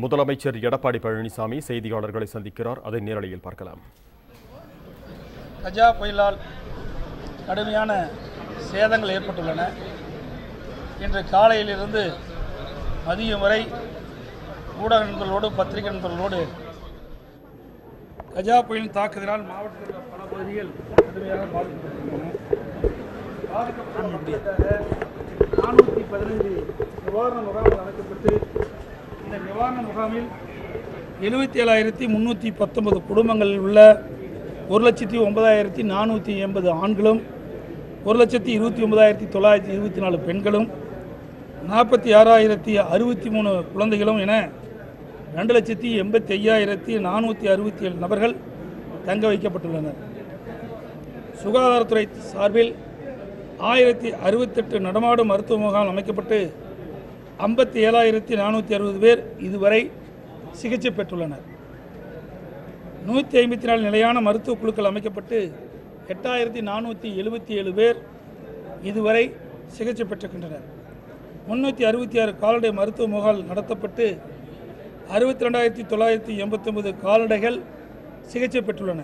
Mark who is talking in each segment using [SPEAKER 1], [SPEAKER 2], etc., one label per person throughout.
[SPEAKER 1] முதலமைச்சர் எடப்பாடி பழனிசாமி செய்தியாளர்களை சந்திக்கிறார். அதை நேரலையில் பார்க்கலாம்.
[SPEAKER 2] கஜா புயலால் கடுமையான சேதங்கள் ஏற்பட்டுள்ளன. இன்று காலையிலிருந்து மதியம் வரை ஊடக நண்பர்களோடு பத்திரிகை நண்பர்களோடு கஜா புயலின் தாக்குதலால் மாவட்டத்தில் பல பகுதிகள் கடுமையாக பாதிக்கப்பட்டுள்ளன பாதிக்கப்பட்ட நானூற்றி பதினைந்து நிவாரண முகாம்கள் அமைக்கப்பட்டு இந்த நிவாரண முகாமில் எழுபத்தி ஏழாயிரத்தி முந்நூற்றி பத்தொன்பது குடும்பங்களில் உள்ள ஒரு லட்சத்தி ஒன்பதாயிரத்தி நானூற்றி எண்பது ஆண்களும் ஒரு லட்சத்தி இருபத்தி ஒன்பதாயிரத்தி தொள்ளாயிரத்தி இருபத்தி நாலு பெண்களும் நாற்பத்தி ஆறாயிரத்தி அறுபத்தி மூணு குழந்தைகளும் என ரெண்டு லட்சத்தி எண்பத்தி ஐயாயிரத்தி நானூற்றி அறுபத்தி ஏழு நபர்கள் தங்க வைக்கப்பட்டுள்ளனர். சுகாதாரத்துறை சார்பில் ஆயிரத்தி அறுபத்தெட்டு நடமாடும் மருத்துவ முகாம் அமைக்கப்பட்டு ஐம்பத்தி ஏழாயிரத்தி நானூற்றி அறுபது பேர் இதுவரை சிகிச்சை பெற்றுள்ளனர். நூற்றி ஐம்பத்தி நாலு நிலையான மருத்துவ குழுக்கள் அமைக்கப்பட்டு எட்டாயிரத்தி நானூற்றி எழுபத்தி ஏழு பேர் இதுவரை சிகிச்சை பெற்றுக்கின்றனர் முன்னூற்றி அறுபத்தி ஆறு கால்நடை மருத்துவ முகால் நடத்தப்பட்டு அறுபத்தி ரெண்டாயிரத்தி தொள்ளாயிரத்தி எண்பத்தொம்பது கால்நடைகள் சிகிச்சை பெற்றுள்ளன.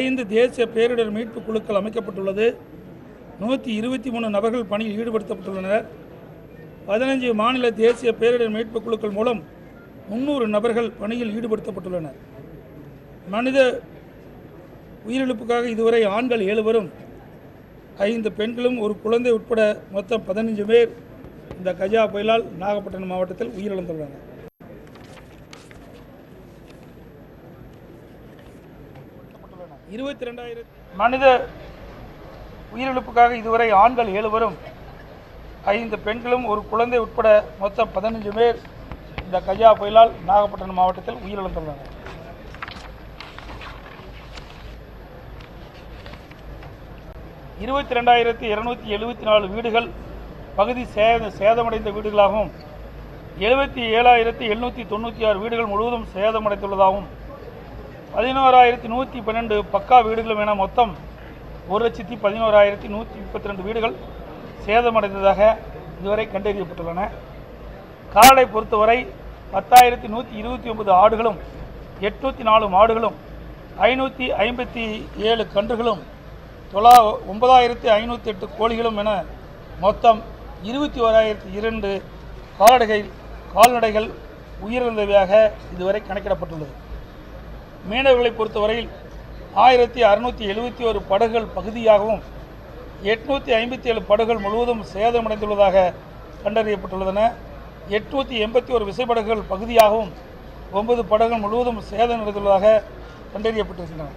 [SPEAKER 2] ஐந்து தேசிய பேரிடர் மீட்பு குழுக்கள் அமைக்கப்பட்டுள்ளது. நூற்றி இருபத்தி மூணு நபர்கள் பணியில் ஈடுபடுத்தப்பட்டுள்ளனர். பதினஞ்சு மாநில தேசிய பேரிடர் மீட்புக் குழுக்கள் மூலம் முன்னூறு நபர்கள் பணியில் ஈடுபடுத்தப்பட்டுள்ளனர். மனித உயிரிழப்புக்காக இதுவரை ஆண்கள் ஏழு பேரும் ஐந்து பெண்களும் ஒரு குழந்தை உட்பட மொத்தம் பதினஞ்சு பேர் இந்த கஜா புயலால் நாகப்பட்டினம் மாவட்டத்தில் உயிரிழந்துள்ளனர். இருபத்தி ரெண்டாயிரம் மனித உயிரிழப்புக்காக இதுவரை ஆண்கள் ஏழு பேரும் ஐந்து பெண்களும் ஒரு குழந்தை உட்பட மொத்தம் பதினஞ்சு பேர் இந்த கஜா புயலால் நாகப்பட்டினம் மாவட்டத்தில் உயிரிழந்துள்ளனர். இருபத்தி ரெண்டாயிரத்தி இருநூத்தி எழுபத்தி நாலு வீடுகள் பகுதி சேத சேதமடைந்த வீடுகளாகவும் எழுபத்தி ஏழாயிரத்தி எழுநூற்றி தொண்ணூற்றி ஆறு வீடுகள் முழுவதும் சேதமடைந்துள்ளதாகவும் பதினோராயிரத்தி நூற்றி பன்னெண்டு பக்கா வீடுகளும் என மொத்தம் ஒரு லட்சத்தி பதினோராயிரத்தி நூற்றி முப்பத்தி ரெண்டு வீடுகள் சேதமடைந்ததாக இதுவரை கண்டறியப்பட்டுள்ளன. காலை பொறுத்தவரை பத்தாயிரத்தி நூற்றி இருபத்தி ஒன்பது ஆடுகளும் எட்நூற்றி நாலு மாடுகளும் ஐநூற்றி ஐம்பத்தி ஏழு கன்றுகளும் தொள்ளா ஒன்பதாயிரத்தி ஐநூற்றி எட்டு கோழிகளும் என மொத்தம் இருபத்தி ஓராயிரத்தி இரண்டு கால்நடைகள் கால்நடைகள் உயிரிழந்தவையாக இதுவரை கணக்கிடப்பட்டுள்ளது. மீனவர்களை பொறுத்தவரையில் ஆயிரத்தி அறுநூற்றி எழுபத்தி ஒரு படகுகள் பகுதியாகவும் எட்நூற்றி ஐம்பத்தி ஏழு படகுகள் முழுவதும் சேதமடைந்துள்ளதாக கண்டறியப்பட்டுள்ளன எட்நூற்றி எண்பத்தி ஒரு விசைப்படகுகள் பகுதியாகவும் ஒன்பது படகுகள் முழுவதும் சேதமடைந்துள்ளதாக கண்டறியப்பட்டிருக்கின்றன.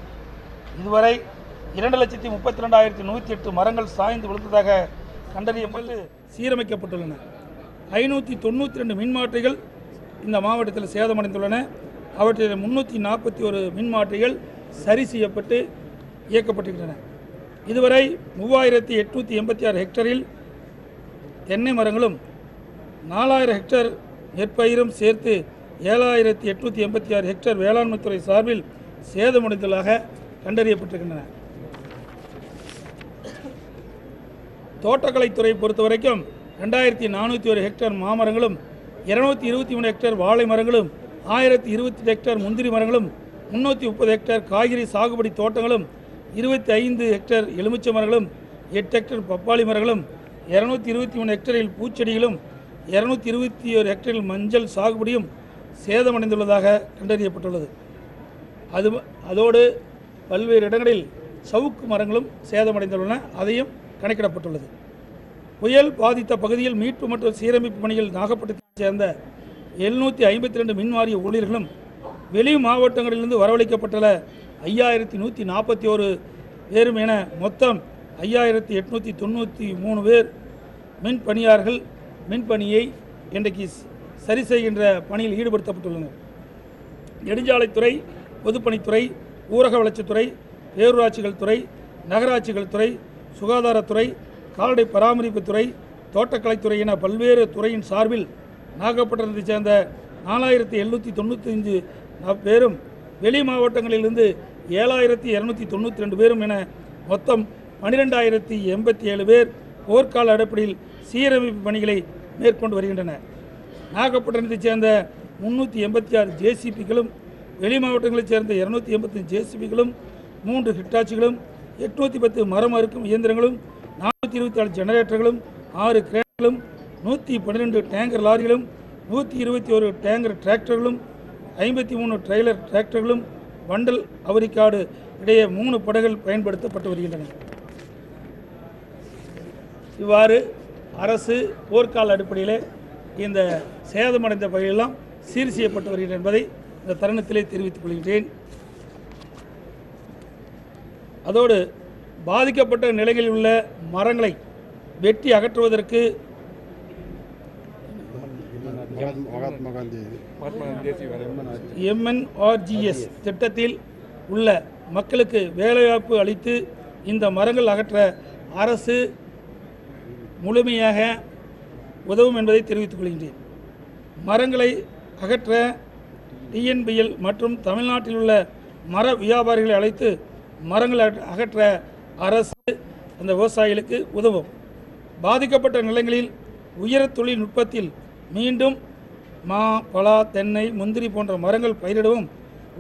[SPEAKER 2] இதுவரை இரண்டு லட்சத்தி முப்பத்தி ரெண்டாயிரத்தி நூற்றி எட்டு மரங்கள் சாய்ந்து விழுந்ததாக கண்டறியப்பட்டு சீரமைக்கப்பட்டுள்ளன. ஐநூற்றி தொண்ணூற்றி ரெண்டு மின்மாற்றிகள் இந்த மாவட்டத்தில் சேதமடைந்துள்ளன. அவற்றில் முன்னூற்றி நாற்பத்தி ஒரு மின்மாற்றிகள் சரி செய்யப்பட்டு இயக்கப்பட்டிருக்கின்றன. இதுவரை மூவாயிரத்தி எட்நூற்றி எண்பத்தி ஆறு ஹெக்டரில் தென்னை மரங்களும் நாலாயிரம் ஹெக்டர் நெற்பயிரும் சேர்த்து ஏழாயிரத்தி எட்நூற்றி எண்பத்தி ஆறு ஹெக்டர் வேளாண்மைத்துறை சார்பில் சேதமடைந்துள்ளதாக கண்டறியப்பட்டிருக்கின்றன. தோட்டக்கலைத்துறை பொறுத்த வரைக்கும் ரெண்டாயிரத்தி நானூற்றி ஒரு ஹெக்டர் மாமரங்களும் இருநூத்தி இருபத்தி மூணு ஹெக்டர் வாழை மரங்களும் ஆயிரத்தி இருபத்தி ஹெக்டர் முந்திரி மரங்களும் முந்நூற்றி முப்பது ஹெக்டர் காய்கறி சாகுபடி தோட்டங்களும் இருபத்தி ஐந்து ஹெக்டேர் எலுமிச்சை மரங்களும் எட்டு ஹெக்டேர் பப்பாளி மரங்களும் இரநூத்தி இருபத்தி மூணு ஹெக்டேரில் பூச்செடிகளும் இரநூத்தி இருபத்தி ஒரு ஹெக்டேரில் மஞ்சள் சாகுபடியும் சேதமடைந்துள்ளதாக கண்டறியப்பட்டுள்ளது. அது அதோடு பல்வேறு இடங்களில் சவுக்கு மரங்களும் சேதமடைந்துள்ளன அதையும் கணக்கிடப்பட்டுள்ளது. புயல் பாதித்த பகுதியில் மீட்பு மற்றும் சீரமைப்பு பணியில் நாகப்பட்டினத்தைச் சேர்ந்த எழுநூற்றி ஐம்பத்தி ரெண்டு மின்வாரிய ஊழியர்களும் வெளி மாவட்டங்களிலிருந்து வரவழைக்கப்பட்டுள்ள ஐயாயிரத்தி நூற்றி நாற்பத்தி ஒரு பேரும் என மொத்தம் ஐயாயிரத்தி எட்நூற்றி தொண்ணூற்றி மூணு பேர் மின் பணியாளர்கள் மின்பணியை இன்றைக்கு சரி செய்கின்ற பணியில் ஈடுபடுத்தப்பட்டுள்ளனர். நெடுஞ்சாலைத்துறை பொதுப்பணித்துறை ஊரக வளர்ச்சித்துறை பேரூராட்சிகள் துறை நகராட்சிகள் துறை சுகாதாரத்துறை கால்நடை பராமரிப்புத்துறை தோட்டக்கலைத்துறை என பல்வேறு துறையின் சார்பில் நாகப்பட்டினத்தைச் சேர்ந்த நாலாயிரத்தி எழுநூற்றி அஞ்சு பேரும் வெளி மாவட்டங்களிலிருந்து ஏழாயிரத்தி இரநூத்தி தொண்ணூற்றி ரெண்டு பேரும் என மொத்தம் பன்னிரெண்டாயிரத்தி எண்பத்தி ஏழு பேர் போர்க்கால அடிப்படையில் சீரமைப்பு பணிகளை மேற்கொண்டு வருகின்றனர். நாகப்பட்டினத்தைச் சேர்ந்த முந்நூற்றி எண்பத்தி ஆறு ஜேசிபிகளும் வெளி மாவட்டங்களைச் சேர்ந்த இரநூத்தி எண்பத்தஞ்சு ஜேசிபிகளும் மூன்று ஹிட்டாச்சிகளும் எட்நூற்றி பத்து மரம் அறுக்கும் இயந்திரங்களும் நானூற்றி இருபத்தி நாலு ஜெனரேட்டர்களும் ஆறு கிரேன்களும் நூற்றி பன்னிரெண்டு டேங்கர் லாரிகளும் நூற்றி இருபத்தி ஒரு டேங்கர் டிராக்டர்களும் ஐம்பத்தி மூணு ட்ரெய்லர் டிராக்டர்களும் வண்டல் அவரிக்காடு இடையே மூணு படகுகள் பயன்படுத்தப்பட்டு வருகின்றன. இவ்வாறு அரசு போர்க்கால அடிப்படையில் இந்த சேதமடைந்த பகுதியெல்லாம் சீர் செய்யப்பட்டு வருகின்றன என்பதை இந்த தருணத்திலே தெரிவித்துக் கொள்கின்றேன். அதோடு பாதிக்கப்பட்ட நிலைகளில் உள்ள மரங்களை வெட்டி அகற்றுவதற்கு
[SPEAKER 3] மகாத்மா காந்தி
[SPEAKER 2] எம்என்ஆர்ஜிஎஸ் திட்டத்தில் உள்ள மக்களுக்கு வேலைவாய்ப்பு அளித்து இந்த மரங்கள் அகற்ற அரசு முழுமையாக உதவும் என்பதை தெரிவித்துக் கொள்கின்றேன். மரங்களை அகற்ற டிஎன்பிஎல் மற்றும் தமிழ்நாட்டில் உள்ள மர வியாபாரிகளை அழைத்து மரங்களை அகற்ற- அகற்ற அரசு அந்த விவசாயிகளுக்கு உதவும். பாதிக்கப்பட்ட நிலங்களில் உயர் தொழில்நுட்பத்தில் மீண்டும் மா பலா தென்னை முந்திரி போன்ற மரங்கள் பயிரிடவும்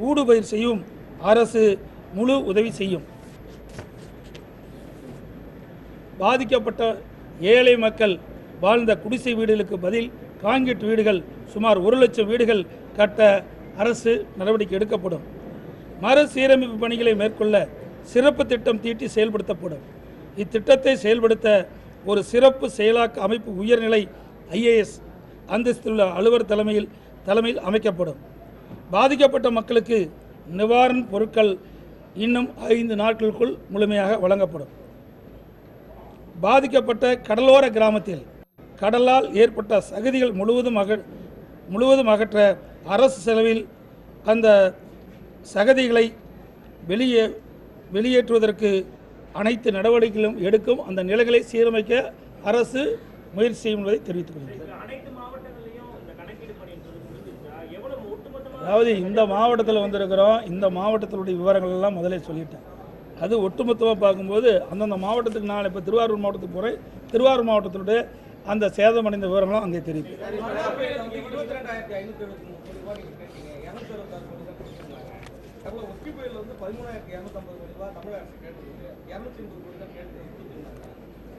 [SPEAKER 2] ஊடுபயிர் செய்யவும் அரசு முழு உதவி செய்யும். பாதிக்கப்பட்ட ஏழை மக்கள் வாழ்ந்த குடிசை வீடுகளுக்கு பதில் கான்கிரீட் வீடுகள் சுமார் ஒரு லட்சம் வீடுகள் கட்ட அரசு நடவடிக்கை எடுக்கப்படும். மறுசீரமைப்பு பணிகளை மேற்கொள்ள சிறப்பு திட்டம் தீட்டி செயல்படுத்தப்படும். இத்திட்டத்தை செயல்படுத்த ஒரு சிறப்பு செயலாக்க அமைப்பு உயர்நிலை ஐஏஎஸ் அந்தஸ்துள்ள அலுவலர் தலைமையில் தலைமையில் அமைக்கப்படும். பாதிக்கப்பட்ட மக்களுக்கு நிவாரணப் பொருட்கள் இன்னும் ஐந்து நாட்களுக்குள் முழுமையாக வழங்கப்படும். பாதிக்கப்பட்ட கடலோர கிராமத்தில் கடலால் ஏற்பட்ட சகதிகள் முழுவதும் அக முழுவதும் அகற்ற அரசு செலவில் அந்த சகதிகளை வெளியே வெளியேற்றுவதற்கு அனைத்து நடவடிக்கைகளும் எடுக்கும் அந்த நிலைகளை சீரமைக்க அரசு முயற்சி செய்யும் என்பதை தெரிவித்துக் கொள்கிறேன். அதாவது இந்த மாவட்டத்தில் வந்திருக்கிறோம் இந்த மாவட்டத்தினுடைய விவரங்கள் எல்லாம் முதலே சொல்லிட்டேன். அது ஒட்டுமொத்தமாக பார்க்கும்போது அந்தந்த மாவட்டத்துக்கு நான் இப்போ திருவாரூர் மாவட்டத்துக்கு போகிறேன் திருவாரூர் மாவட்டத்தினுடைய அந்த சேதமடைந்த விவரங்களும் அங்கே
[SPEAKER 4] தெரியுது.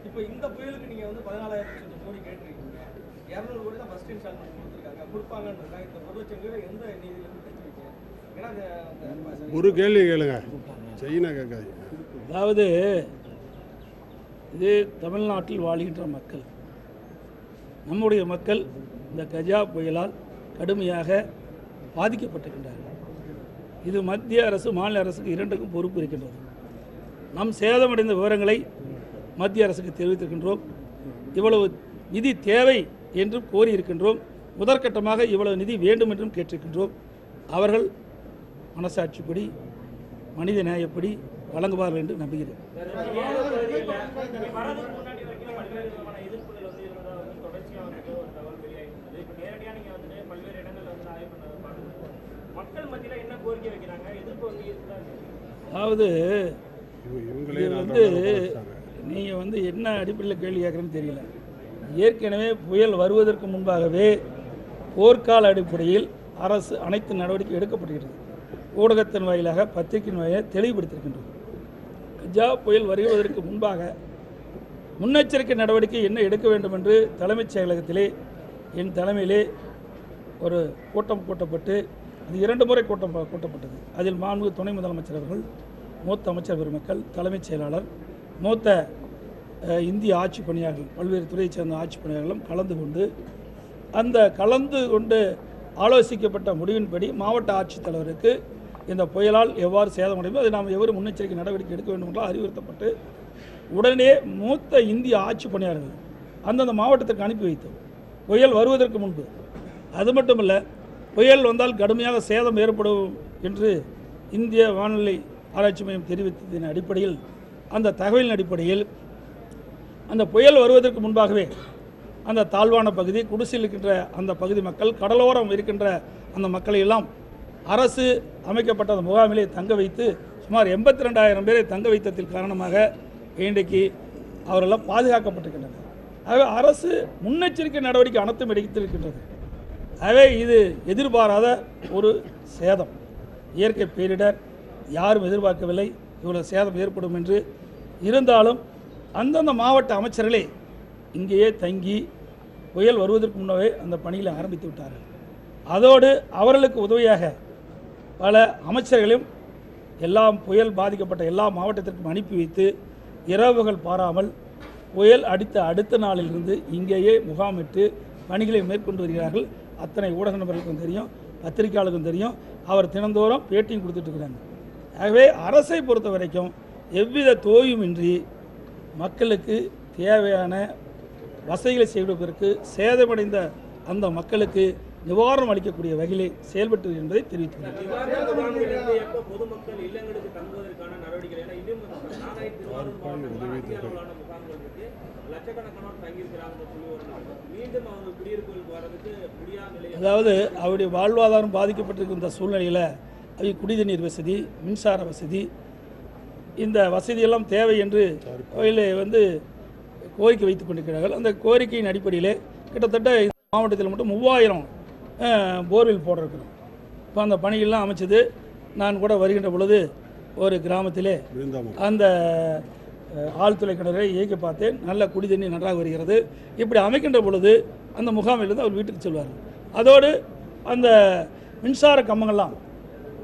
[SPEAKER 4] இப்போ இந்த புயலுக்கு நீங்கள் வந்து பதினாலாயிரத்தி கோடி கேட்டுருக்கீங்க இரநூறு கோடி தான் ஃபஸ்ட் இன்ஸ்டால்மெண்ட் கொடுத்துருக்காங்க இந்த ஒரு லட்சம் பேர் எந்த
[SPEAKER 3] ஒரு கேள்வி கேளுங்க. செயினா கேட்காதீங்க.
[SPEAKER 2] அதாவது இது தமிழ்நாட்டில் வாழ்கின்ற மக்கள். நம்முடைய மக்கள் இந்த கஜா புயலால் கடுமையாக பாதிக்கப்பட்டிருக்கின்றார்கள். இது மத்திய அரசு மாநில அரசுக்கு இரண்டுக்கும் பொறுப்பு இருக்கின்றது. நம் சேதமடைந்த விவரங்களை மத்திய அரசுக்கு தெரிவித்திருக்கின்றோம். இவ்வளவு நிதி தேவை என்றும் கோரியிருக்கின்றோம். முதற்கட்டமாக இவ்வளவு நிதி வேண்டும் என்றும் கேட்டிருக்கின்றோம். அவர்கள் மனசாட்சிப்படி மனித நியாயப்படி வழங்குவார்கள் என்று நம்புகிறேன். அதாவது இது வந்து நீங்கள் வந்து என்ன அடிப்படையில் கேள்வி கேட்குறேன்னு தெரியல. ஏற்கனவே புயல் வருவதற்கு முன்பாகவே போர்க்கால அடிப்படையில் அரசு அனைத்து நடவடிக்கை எடுக்கப்படுகிறது ஊடகத்தின் வாயிலாக பத்திரிகையின் வாயிலாக தெளிவுபடுத்தியிருக்கின்றோம் கஜா புயல் வருவதற்கு முன்பாக முன்னெச்சரிக்கை நடவடிக்கை என்ன எடுக்க வேண்டும் என்று தலைமைச் செயலகத்திலே என் தலைமையிலே ஒரு கூட்டம் கூட்டப்பட்டு அது இரண்டு முறை கூட்டம் கூட்டப்பட்டது. அதில் மாண்பு துணை முதலமைச்சர் அவர்கள் மூத்த அமைச்சர் பெருமக்கள் தலைமைச் செயலாளர் மூத்த இந்திய ஆட்சி பணியாளர்கள் பல்வேறு துறையைச் சேர்ந்த ஆட்சி பணியாளர்களும் கலந்து கொண்டு அந்த கலந்து கொண்டு ஆலோசிக்கப்பட்ட முடிவின்படி மாவட்ட ஆட்சித்தலைவருக்கு இந்த புயலால் எவ்வாறு சேதமடையுமோ அதை நாம் எவரும் முன்னெச்சரிக்கை நடவடிக்கை எடுக்க வேண்டும் என்றால் அறிவுறுத்தப்பட்டு உடனே மூத்த இந்திய ஆட்சி பணியாளர்கள் அந்தந்த மாவட்டத்திற்கு அனுப்பி வைத்தோம். புயல் வருவதற்கு முன்பு. அது மட்டுமல்ல புயல் வந்தால் கடுமையாக சேதம் ஏற்படும் என்று இந்திய வானிலை ஆராய்ச்சி மையம் தெரிவித்ததின் அடிப்படையில் அந்த தகவலின் அடிப்படையில் அந்த புயல் வருவதற்கு முன்பாகவே அந்த தாழ்வான பகுதி குடிசையில் இருக்கின்ற அந்த பகுதி மக்கள் கடலோரம் இருக்கின்ற அந்த மக்களையெல்லாம் அரசு அமைக்கப்பட்ட அந்த முகாமிலே தங்க வைத்து சுமார் எண்பத்தி ரெண்டாயிரம் பேரை தங்க வைத்ததில் காரணமாக இன்றைக்கு அவரெல்லாம் பாதுகாக்கப்பட்டிருக்கின்றனர். ஆகவே அரசு முன்னெச்சரிக்கை நடவடிக்கை அனைத்தும் எடுத்திருக்கின்றது. ஆகவே இது எதிர்பாராத ஒரு சேதம். இயற்கை பேரிடர் யாரும் எதிர்பார்க்கவில்லை. இவ்வளோ சேதம் ஏற்படும் என்று இருந்தாலும் அந்தந்த மாவட்ட அமைச்சர்களே இங்கேயே தங்கி புயல் வருவதற்கு முன்னவே அந்த பணியில் ஆரம்பித்து விட்டார்கள். அதோடு அவர்களுக்கு உதவியாக பல அமைச்சர்களையும் எல்லாம் புயல் பாதிக்கப்பட்ட எல்லா மாவட்டத்திற்கும் அனுப்பி வைத்து இரவுகள் பாராமல் புயல் அடித்த அடுத்த நாளிலிருந்து இங்கேயே முகாமிட்டு பணிகளை மேற்கொண்டு வருகிறார்கள். அத்தனை ஊடக நபர்களுக்கும் தெரியும் பத்திரிகையாளருக்கும் தெரியும். அவர் தினந்தோறும் பேட்டியும் கொடுத்துட்ருக்கிறாங்க ஆகவே அரசை பொறுத்த வரைக்கும் எவ்வித தோயுமின்றி மக்களுக்கு தேவையான வசதிகளை செய்வதற்கு சேதமடைந்த அந்த மக்களுக்கு நிவாரணம் அளிக்கக்கூடிய வகையிலே செயல்பட்டு என்பதை தெரிவித்துள்ளேன். அதாவது அவருடைய வாழ்வாதாரம் பாதிக்கப்பட்டிருக்கின்ற சூழ்நிலையில் அவை குடிநீர் வசதி மின்சார வசதி இந்த வசதியெல்லாம் தேவை என்று கோயிலை வந்து கோரிக்கை வைத்துக் கொண்டிருக்கிறார்கள். அந்த கோரிக்கையின் அடிப்படையிலே கிட்டத்தட்ட இந்த மாவட்டத்தில் மட்டும் மூவாயிரம் போர்வெல் போட்டிருக்கிறோம். இப்போ அந்த பணிகள்லாம் அமைச்சது. நான் கூட வருகின்ற பொழுது ஒரு கிராமத்திலே அந்த ஆழ்துளை கிணறை இயக்கி பார்த்தேன். நல்ல குடி தண்ணி நன்றாக வருகிறது. இப்படி அமைக்கின்ற பொழுது அந்த முகாமிலிருந்து அவர் வீட்டுக்கு செல்வார். அதோடு அந்த மின்சார கம்பங்கள்லாம்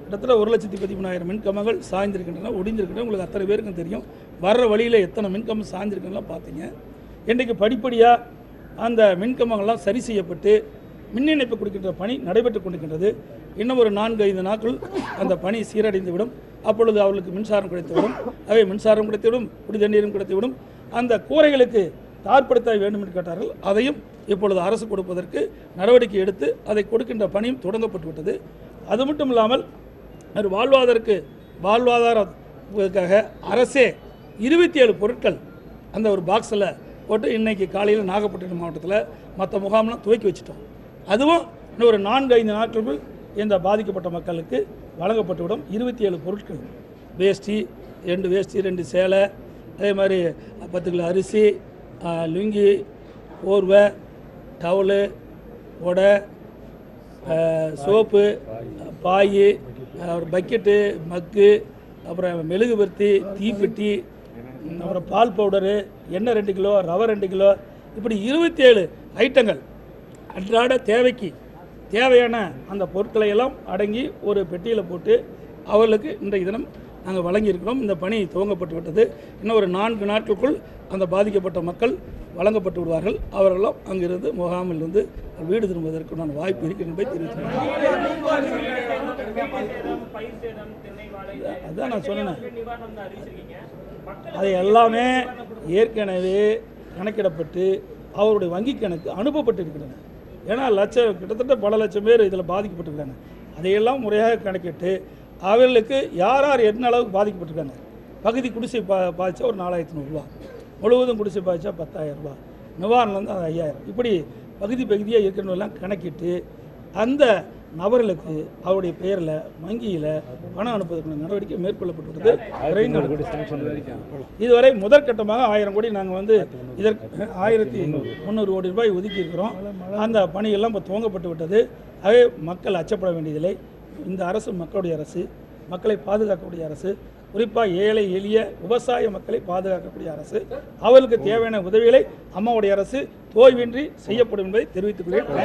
[SPEAKER 2] கிட்டத்தட்ட ஒரு லட்சத்தி பதிமூணாயிரம் மின்கம்பங்கள் சாய்ந்திருக்கின்றன ஒடிஞ்சிருக்கின்றன உங்களுக்கு அத்தனை பேருக்கும் தெரியும். வர்ற வழியில் எத்தனை மின்கம்பம் சாய்ந்திருக்குன்னு பார்த்தீங்க இன்றைக்கு படிப்படியாக அந்த மின்கம்பங்கள்லாம் சரி செய்யப்பட்டு மின் இணைப்பு கொடுக்கின்ற பணி நடைபெற்று கொண்டிருக்கின்றது. இன்னும் ஒரு நான்கு ஐந்து நாட்கள் அந்த பணி சீரடைந்து விடும் அப்பொழுது அவர்களுக்கு மின்சாரம் கிடைத்துவிடும். அவை மின்சாரம் கிடைத்துவிடும் குடி தண்ணீரும் கிடைத்துவிடும். அந்த கூரைகளுக்கு தார்ப்படுத்த வேண்டும் என்று கேட்டார்கள். அதையும் இப்பொழுது அரசு கொடுப்பதற்கு நடவடிக்கை எடுத்து அதை கொடுக்கின்ற பணியும் தொடங்கப்பட்டுவிட்டது. அது மட்டும் இல்லாமல் அது வாழ்வாதாரக்கு வாழ்வாதாரத்துக்காக அரசே இருபத்தி ஏழு பொருட்கள் அந்த ஒரு பாக்ஸில் போட்டு இன்றைக்கி காலையில் நாகப்பட்டினம் மாவட்டத்தில் மற்ற முகாம்லாம் துவக்கி வச்சுட்டோம். அதுவும் இன்னும் ஒரு நான்கு ஐந்து நாட்களுக்குள் இந்த பாதிக்கப்பட்ட மக்களுக்கு வழங்கப்பட்டுவிடும் இருபத்தி ஏழு பொருட்கள். வேஷ்டி ரெண்டு வேஷ்டி ரெண்டு சேலை அதே மாதிரி பத்து கிலோ அரிசி லுங்கி போர்வை டவுலு உடை சோப்பு பாய் அப்புறம் பக்கெட்டு மக்கு அப்புறம் மெழுகுபர்த்தி தீப்பெட்டி அப்புறம் பால் பவுடரு எண்ணெய் ரெண்டு கிலோ ரவை ரெண்டு கிலோ இப்படி இருபத்தி ஏழு ஐட்டங்கள். அன்றாட தேவைக்கு தேவையான அந்த பொருட்களை எல்லாம் அடங்கி ஒரு பெட்டியில் போட்டு அவர்களுக்கு இன்றைய தினம் நாங்கள் வழங்கியிருக்கிறோம். இந்த பணி துவங்கப்பட்டு விட்டது. இன்னும் ஒரு நான்கு நாட்களுக்குள் அந்த பாதிக்கப்பட்ட மக்கள் வழங்கப்பட்டு விடுவார்கள். அவர்களும் அங்கிருந்து முகாமில் இருந்து வீடு திரும்புவதற்கு நான் வாய்ப்பு இருக்கிறது என்பதை தெரிவித்துள்ளேன்
[SPEAKER 5] பயிர்
[SPEAKER 2] அதான் நான் சொன்னேன். அது எல்லாமே ஏற்கனவே கணக்கிடப்பட்டு அவருடைய வங்கி கணக்கு அனுப்பப்பட்டிருக்கின்றன ஏன்னா லட்சம் கிட்டத்தட்ட பல லட்சம் பேர் இதில் பாதிக்கப்பட்டிருக்காங்க அதையெல்லாம் முறையாக கணக்கிட்டு அவர்களுக்கு யார் யார் என்ன அளவுக்கு பாதிக்கப்பட்டிருக்காங்க? பகுதி குடிசை பா பாதிச்சா ஒரு நாலாயிரத்தி நூறுரூவா. முழுவதும் குடிசை பாதிச்சா பத்தாயிரம் ரூபாய் நிவாரணம் வந்து அது ஐயாயிரம். இப்படி பகுதி பகுதியாக இருக்கிறவங்கெல்லாம் கணக்கிட்டு அந்த நபர்களுக்கு அவருடைய பெயரில் வங்கியில் பணம் அனுப்புவதற்கான நடவடிக்கை மேற்கொள்ளப்பட்டுள்ளது. இதுவரை முதற்கட்டமாக ஆயிரம் கோடி நாங்கள் வந்து இதற்கு ஆயிரத்தி முந்நூறு கோடி ரூபாய் ஒதுக்கி இருக்கிறோம் அந்த பணியெல்லாம் இப்போ துவங்கப்பட்டு விட்டது. ஆகவே மக்கள் அச்சப்பட வேண்டியதில்லை. இந்த அரசு மக்களுடைய அரசு மக்களை பாதுகாக்கக்கூடிய அரசு குறிப்பாக ஏழை எளிய விவசாய மக்களை பாதுகாக்கக்கூடிய அரசு அவர்களுக்கு தேவையான உதவிகளை அம்மாவுடைய அரசு தோய்வின்றி செய்யப்படும் என்பதை தெரிவித்துக் கொள்கிறேன்.